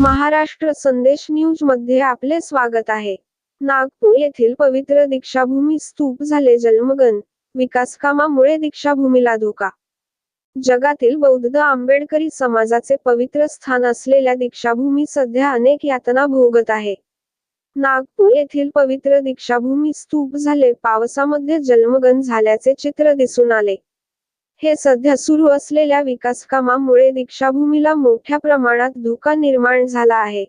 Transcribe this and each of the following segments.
महाराष्ट्र संदेश न्यूजमध्ये आपले स्वागत आहे. नागपूर येथील पवित्र दीक्षाभूमी स्तूप झाले जलमगन विकास कामामुळे दीक्षाभूमीला धोका. जगातील बौद्ध आंबेडकरी समाजाचे पवित्र स्थान असलेल्या दीक्षाभूमी सध्या अनेक यातना भोगत आहे. नागपूर येथील पवित्र दीक्षाभूमी स्तूप झाले पावसामध्ये जलमगन झाल्याचे चित्र दिसून आले. हे सध्या सुरू असलेल्या विकास कामामुळे दीक्षाभूमीला मोठ्या प्रमाणात धोका निर्माण झाला आहे.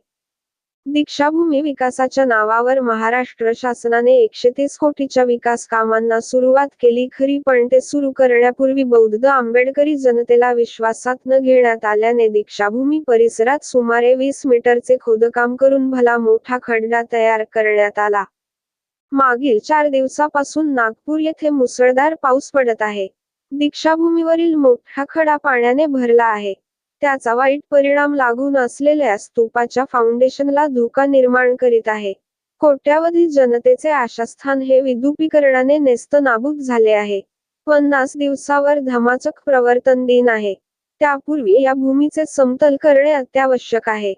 दीक्षाभूमी विकासाच्या नावावर महाराष्ट्र शासनाने एकशे तीस कोटीच्या विकास कामांना सुरुवात केली खरी पण ते सुरू करण्यापूर्वी बौद्ध आंबेडकरी जनतेला विश्वासात न घेण्यात आल्याने दीक्षाभूमी परिसरात सुमारे वीस मीटरचे खोदकाम करून भला मोठा खड्डा तयार करण्यात आला. मागील चार दिवसापासून नागपूर येथे मुसळधार पाऊस पडत आहे. दीक्षाभूमीवरील मोठा खडा पाण्याने भरला आहे. त्याचा वाईट परिणाम लागून असलेल्या स्तूपाच्या फाउंडेशनला धोका निर्माण करीत आहे. कोट्यावधी जनतेचे आशास्थान हे विद्युपीकरणाने नेस्तनाबूत झाले आहे. पन्नास दिवसावर धमाचक प्रवर्तन दिन आहे. त्यापूर्वी या भूमीचे समतल करणे अत्यावश्यक आहे.